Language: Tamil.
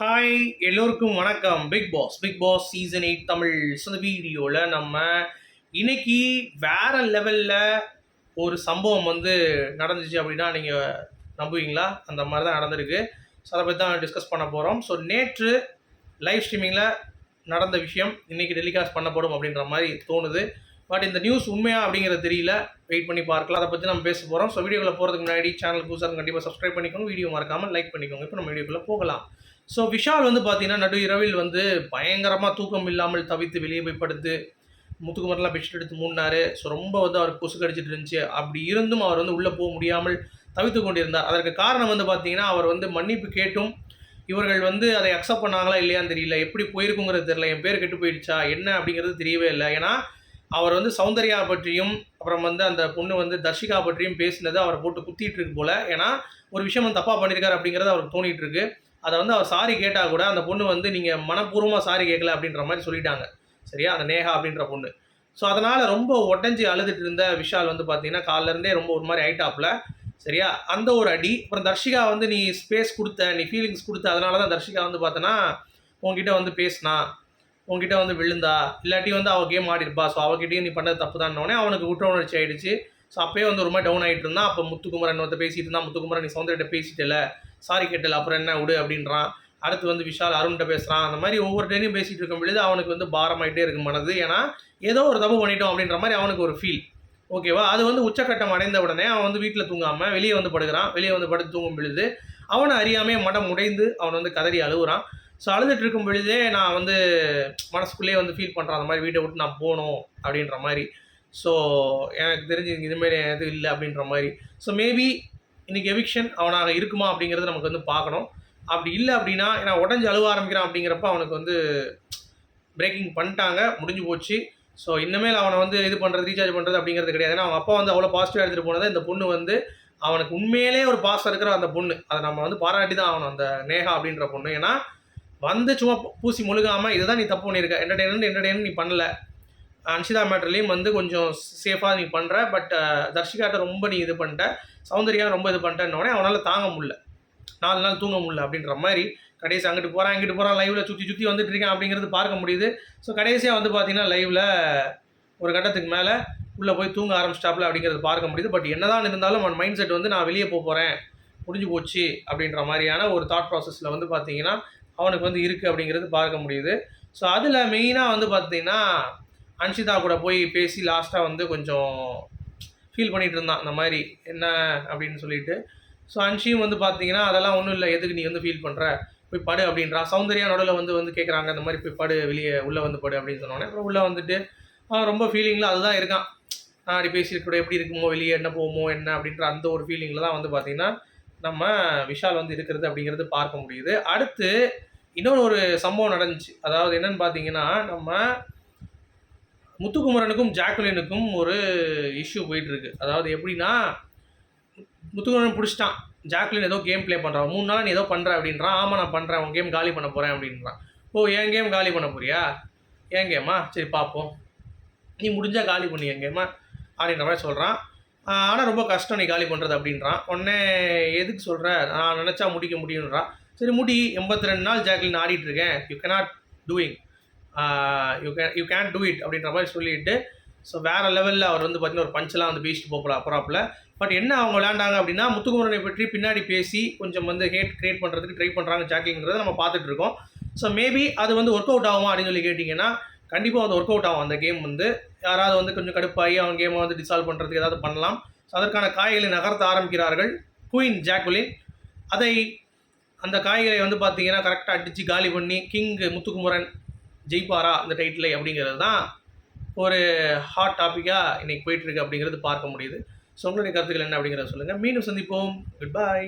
ஹாய் எல்லோருக்கும் வணக்கம். Bigg Boss Bigg Boss season eight Tamil இந்த வீடியோவில் நம்ம இன்னைக்கு வேற லெவலில் ஒரு சம்பவம் வந்து நடந்துச்சு அப்படின்னா நீங்கள் நம்புவீங்களா? அந்த மாதிரி தான் நடந்திருக்கு. ஸோ அதை பற்றி தான் டிஸ்கஸ் பண்ண போகிறோம் ஸோ நேற்று லைவ் ஸ்ட்ரீமிங்கில் நடந்த விஷயம் இன்றைக்கி டெலிகாஸ்ட் பண்ணப்படும் அப்படின்ற மாதிரி தோணுது. பட் இந்த நியூஸ் உண்மையா அப்படிங்கிறது தெரியல. வெயிட் பண்ணி பார்க்கலாம். அதை பற்றி நம்ம பேச போகிறோம் ஸோ வீடியோவில் போகிறதுக்கு முன்னாடி சேனல் புதுசாக கண்டிப்பாக சப்ஸ்கிரைப் பண்ணிக்கோங்க. வீடியோ மறக்காமல் லைக் பண்ணிக்கோங்க. இப்போ நம்ம வீடியோக்குள்ளே போகலாம். ஸோ விஷால் வந்து பார்த்தீங்கன்னா நடு இரவில் வந்து பயங்கரமாக தூக்கம் இல்லாமல் தவித்து வெளியே போய் படுத்து முத்துக்குமரெலாம் பெட்ஷீட் எடுத்து மூடினாரு. ஸோ ரொம்ப வந்து அவருக்கு கொசு கடிச்சிட்டு இருந்துச்சு. அப்படி இருந்தும் அவர் வந்து உள்ளே போக முடியாமல் தவித்து கொண்டிருந்தார். அதற்கு காரணம் வந்து பார்த்தீங்கன்னா அவர் வந்து மன்னிப்பு கேட்டும். இவர்கள் வந்து அதை அக்செப்ட் பண்ணாங்களா இல்லையான்னு தெரியல. எப்படி போயிருக்குங்கிறது தெரியல. என் பேர் கெட்டு போயிடுச்சா? என்ன அப்படிங்கிறது தெரியவே இல்லை. ஏன்னா அவர் வந்து சௌந்தர்யா பற்றியும் அப்புறம் வந்து அந்த பொண்ணு வந்து தர்ஷிகா பற்றியும் பேசினது அவரை போட்டு குத்திட்டு இருக்கு போல. ஏன்னா ஒரு விஷயம் வந்து தப்பாக பண்ணியிருக்காரு அப்படிங்கிறது அவருக்கு தோணிட்டு இருக்கு. அதை வந்து அவர் சாரி கேட்டால் கூட அந்த பொண்ணு வந்து நீங்கள் மனப்பூர்வமாக சாரி கேட்கல அப்படின்ற மாதிரி சொல்லிட்டாங்க. சரியா? அந்த நேஹா அப்படின்ற பொண்ணு. ஸோ அதனால் ரொம்ப உடஞ்சி அழுதுட்டு இருந்த விஷால் வந்து பார்த்தீங்கன்னா காலைல இருந்தே ரொம்ப ஒரு மாதிரி ஐட்டாப்பில் சரியா? அந்த ஒரு அடி. அப்புறம் தர்ஷிகா வந்து நீ ஸ்பேஸ் கொடுத்த நீ ஃபீலிங்ஸ் கொடுத்த அதனால தான் தர்ஷிகா வந்து பார்த்தோன்னா உங்ககிட்ட வந்து பேசினா உங்ககிட்ட வந்து விழுந்தா இல்லாட்டி வந்து அவள் கேம் ஆடிருப்பா. ஸோ அவகிட்டையும் நீ பண்ணது தப்பு தானே அவனுக்கு குற்ற உணர்ச்சி ஆயிடுச்சு. ஸோ அப்போயே வந்து ரொம்ப டவுன் ஆகிட்டு இருந்தான். அப்போ முத்துக்குமரன் வந்து பேசிட்டு இருந்தான். முத்துக்குமரன் நீ சௌந்தர்கிட்ட பேசிட்டல சாரி கேட்டல் அப்புறம் என்ன? விடு அப்படின்றான். அடுத்து வந்து விஷால் அருண்கிட்ட பேசுகிறான் அந்த மாதிரி ஒவ்வொரு டைமும் பேசிகிட்டு இருக்கும் பொழுது அவனுக்கு வந்து பாரமாயிட்டே இருக்கும் மனது. ஏன்னா ஏதோ ஒரு தப்பு பண்ணிட்டோம் அப்படின்ற மாதிரி அவனுக்கு ஒரு ஃபீல் ஓகேவா அது வந்து உச்சக்கட்டம் அடைந்த உடனே அவன் வந்து வீட்டில் தூங்காமல் வெளியே வந்து படுக்கிறான். வெளியே வந்து படுத்து தூங்கும் பொழுது அவனை அறியாமே மடம் உடைந்து அவன் வந்து கதறி அழுகுறான் ஸோ அழுதுட்டு இருக்கும் பொழுதே நான் வந்து மனசுக்குள்ளேயே வந்து ஃபீல் பண்ணுறேன் அந்த மாதிரி வீட்டை விட்டு நான் போகணும் அப்படின்ற மாதிரி. ஸோ எனக்கு தெரிஞ்சு இதுமாரி எதுவும் இல்லை அப்படின்ற மாதிரி. ஸோ மேபி இன்றைக்கி எவிக்ஷன் அவனாக இருக்குமா அப்படிங்கிறது நமக்கு வந்து பார்க்கணும். அப்படி இல்லை அப்படின்னா ஏன்னா உடஞ்சி அழுவ ஆரம்பிக்கிறான் அப்படிங்கிறப்ப அவனுக்கு வந்து பிரேக்கிங் பண்ணிட்டாங்க முடிஞ்சு போச்சு. ஸோ இனிமேல் அவனை வந்து இது பண்ணுறது ரீசார்ஜ் பண்ணுறது அப்படிங்கிறது கிடையாது. ஏன்னா அவன் அப்பா வந்து அவ்வளோ பாசிட்டிவாக எடுத்துகிட்டு போனதை இந்த பொண்ணு வந்து அவனுக்கு உண்மையிலே ஒரு பாசம் இருக்கிற அந்த பொண்ணு. அதை நம்ம வந்து பாராட்டி தான் ஆகணும் அந்த நேஹா அப்படின்ற பொண்ணு. ஏன்னா வந்து சும்மா பூசி முழுகாமல் இதுதான் நீ தப்பு பண்ணியிருக்க. என்டர்டெயின்மெண்ட் என்டர்டெயின் நீ பண்ணலை. அன்ஷிதா மேட்டர்லேயும் வந்து கொஞ்சம் சேஃபாக நீ பண்ணுற பட் தர்ஷிகாட்ட ரொம்ப நீ இது பண்ணிட்ட சௌந்தர்யா ரொம்ப இது பண்ணிட்டேன்னொடனே அவனால் தாங்க முடியல. நாலு நாள் தூங்க முடியல அப்படின்ற மாதிரி கடைசி அங்கிட்டு போகிறான் இங்கிட்டு போகிறான் லைவில் சுற்றி சுற்றி வந்துட்டு இருக்கேன் அப்படிங்கிறது பார்க்க முடியுது. ஸோ கடைசியாக வந்து பார்த்தீங்கன்னா லைவில் ஒரு கட்டத்துக்கு மேலே உள்ளே போய் தூங்க ஆரம்பிச்சிட்டாப்ல அப்படிங்கிறது பார்க்க முடியுது. பட் என்னதான் இருந்தாலும் அவன் மைண்ட் செட் வந்து நான் வெளியே போக போகிறேன் முடிஞ்சு போச்சு அப்படின்ற மாதிரியான ஒரு தாட் ப்ராசஸில் வந்து பார்த்தீங்கன்னா அவனுக்கு வந்து இருக்குது அப்படிங்கிறது பார்க்க முடியுது. ஸோ அதில் மெயினாக வந்து பார்த்தீங்கன்னா அன்ஷிதா கூட போய் பேசி லாஸ்ட்டாக வந்து கொஞ்சம் ஃபீல் பண்ணிகிட்டு இருந்தான் அந்த மாதிரி என்ன அப்படின்னு சொல்லிட்டு. ஸோ அன்ஷியும் வந்து பார்த்தீங்கன்னா அதெல்லாம் ஒன்றும் இல்லை எதுக்கு நீ வந்து ஃபீல் பண்ணுற போய் படு அப்படின்றா சௌந்தர்யா நடுவில் வந்து வந்து கேட்குறாங்க அந்த மாதிரி போய் படு வெளியே உள்ளே வந்து படு அப்படின்னு சொன்னோன்னே அப்புறம் உள்ளே வந்துட்டு அவன் ரொம்ப ஃபீலிங்கில் அதுதான் இருக்கான். நான் அப்படி பேசிட்டு எப்படி இருக்குமோ வெளியே என்ன போகுமோ என்ன? அப்படின்ற அந்த ஒரு ஃபீலிங்கில் தான் வந்து பார்த்திங்கன்னா நம்ம விஷால் வந்து இருக்கிறது அப்படிங்கிறது பார்க்க முடியுது. அடுத்து இன்னொரு ஒரு சம்பவம் நடந்துச்சு. அதாவது என்னன்னு பார்த்தீங்கன்னா நம்ம முத்துக்குமரனுக்கும் ஜாக்குலினுக்கும் ஒரு இஷ்யூ போயிட்டுருக்கு. அதாவது எப்படின்னா முத்துக்குமரன் பிடிச்சிட்டான். ஜாக்லின் ஏதோ கேம் ப்ளே பண்ணுறான் மூணு நாள் நீ ஏதோ பண்ணுற அப்படின்றான். ஆமாம் நான் பண்ணுறேன் உன் கேம் காலி பண்ண போகிறேன் அப்படின்றான். ஓ என் கேம் காலி பண்ண போறியா? ஏன் கேமா சரி பார்ப்போம் நீ முடிஞ்சால் காலி பண்ணி என் கேமா அப்படின்ற மாதிரி சொல்கிறான் ஆனால் ரொம்ப கஷ்டம் நீ காலி பண்ணுறது அப்படின்றான். உடனே எதுக்கு சொல்கிற நான் நினச்சா முடிக்க முடியுன்றான் சரி முடி எண்பத்தி ரெண்டு நாள் Jacqueline ஆடிட்டுருக்கேன் you cannot doing you can you can do it அப்படின்ற மாதிரி சொல்லிட்டு ஸோ வேறு லெவலில் அவர் வந்து பார்த்திங்கன்னா ஒரு பஞ்செலாம் வந்து பீஸ்ட் போகலாம் அப்புறாப்பில் பட் என்ன அவங்க விளையாண்டாங்க அப்படின்னா முத்துக்குமரனை பற்றி பின்னாடி பேசி கொஞ்சம் வந்து ஹேட் கிரியேட் பண்ணுறதுக்கு ட்ரை பண்ணுறாங்க ஜாக்கிங்கிறத நம்ம பார்த்துட்டு இருக்கோம். ஸோ மேபி அது வந்து ஒர்க் அவுட் ஆகுமா அப்படின்னு சொல்லி கேட்டிங்கன்னா கண்டிப்பாக வந்து ஒர்க் அவுட் ஆகும் அந்த கேம் வந்து. யாராவது வந்து கொஞ்சம் கடுப்பாகி அவங்க கேமை வந்து டிசால்வ் பண்ணுறதுக்கு ஏதாவது பண்ணலாம். ஸோ அதற்கான காய்களை நகர்த்த ஆரம்பிக்கிறார்கள். குயின் ஜாக்குலின் அதை அந்த காய்களை வந்து பார்த்தீங்கன்னா கரெக்டாக அடித்து காலி பண்ணி கிங் முத்துக்குமரன் ஜெயிப்பாரா அந்த டைட்டிலை அப்படிங்கிறது தான் ஒரு ஹாட் டாப்பிக்காக இன்றைக்கி போயிட்டுருக்கு அப்படிங்கிறது பார்க்க முடியுது. ஸோ உங்களுடைய கருத்துக்கள் என்ன அப்படிங்கிறத சொல்லுங்கள் மீண்டும் சந்திப்போம். குட் பாய்